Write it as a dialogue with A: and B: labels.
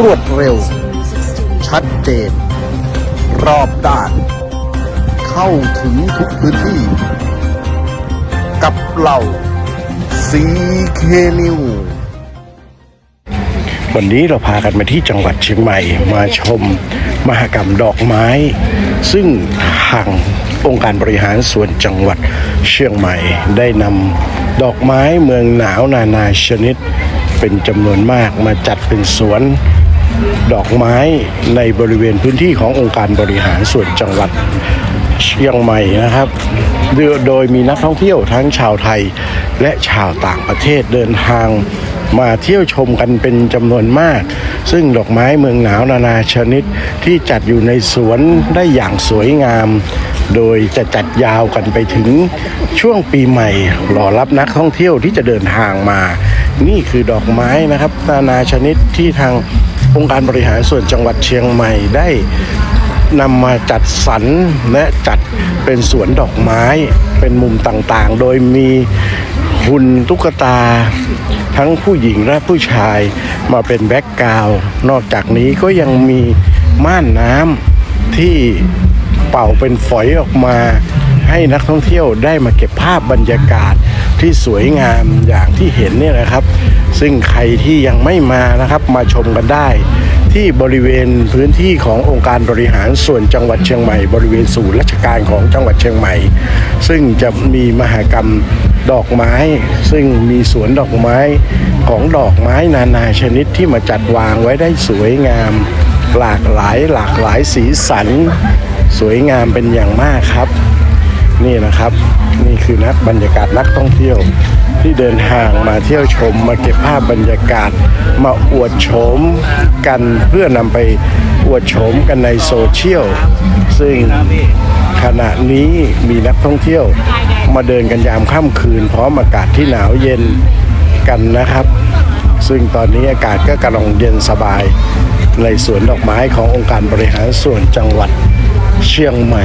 A: รวดเร็ว ชัดเจน รอบด้าน เข้าถึงทุกพื้นที่ กับเราซีเคนิว
B: วันนี้เราพากันมาที่จังหวัดเชียงใหม่ มาชมมหกรรมดอกไม้ ซึ่งทางองค์การบริหารส่วนจังหวัดเชียงใหม่ ได้นำดอกไม้เมืองหนาวนานาชนิด เป็นจำนวนมากมาจัดเป็นสวน ดอกไม้ในบริเวณพื้นที่ขององค์การบริหารส่วนจังหวัดเชียงใหม่นะครับ โดยมีนักท่องเที่ยวทั้งชาวไทยและชาวต่างประเทศเดินทางมาเที่ยวชมกันเป็นจำนวนมาก ซึ่งดอกไม้เมืองหนาวนานาชนิดที่จัดอยู่ในสวนได้อย่างสวยงาม โดยจะจัดยาวกันไปถึงช่วงปีใหม่รอรับนักท่องเที่ยวที่จะเดินทางมา นี่คือดอกไม้นะครับนานาชนิดที่ทาง องค์การบริหารส่วนจังหวัดเชียงใหม่ได้นำมาจัดสรรและจัดเป็นสวนดอกไม้เป็นมุมต่างๆ โดยมีหุ่นตุ๊กตา ทั้งผู้หญิงและผู้ชายมาเป็นแบ็กกราวด์นอกจากนี้ก็ยังมีม่านน้ำที่เป่าเป็นฝอยออกมา ให้นักท่องเที่ยวได้มาเก็บภาพบรรยากาศ ที่สวยงามอย่างที่เห็นเนี่ยนะครับ ซึ่งใครที่ยังไม่มานะครับมาชมกันได้ ที่บริเวณพื้นที่ขององค์การบริหารส่วนจังหวัดเชียงใหม่ บริเวณศูนย์ราชการของจังหวัดเชียงใหม่ ซึ่งจะมีมหกรรมดอกไม้ ซึ่งมีสวนดอกไม้ของดอกไม้นานาชนิดที่มาจัดวางไว้ได้สวยงาม หลากหลายหลากหลายสีสัน สวยงามเป็นอย่างมากครับ นี่นะครับ นี่คือนักบรรยากาศนักท่องเที่ยว ที่เดินทางมาเที่ยวชม มาเก็บภาพบรรยากาศ มาอวดโฉมกันเพื่อนำไปอวดโฉมกันในโซเชียลซึ่งขณะนี้มีนักท่องเที่ยวมาเดินกันยามค่ำคืน พร้อมอากาศที่หนาวเย็นกันนะครับ ซึ่งตอนนี้อากาศก็กำลังเย็นสบาย ในสวนดอกไม้ขององค์การบริหารส่วนจังหวัดเชียงใหม่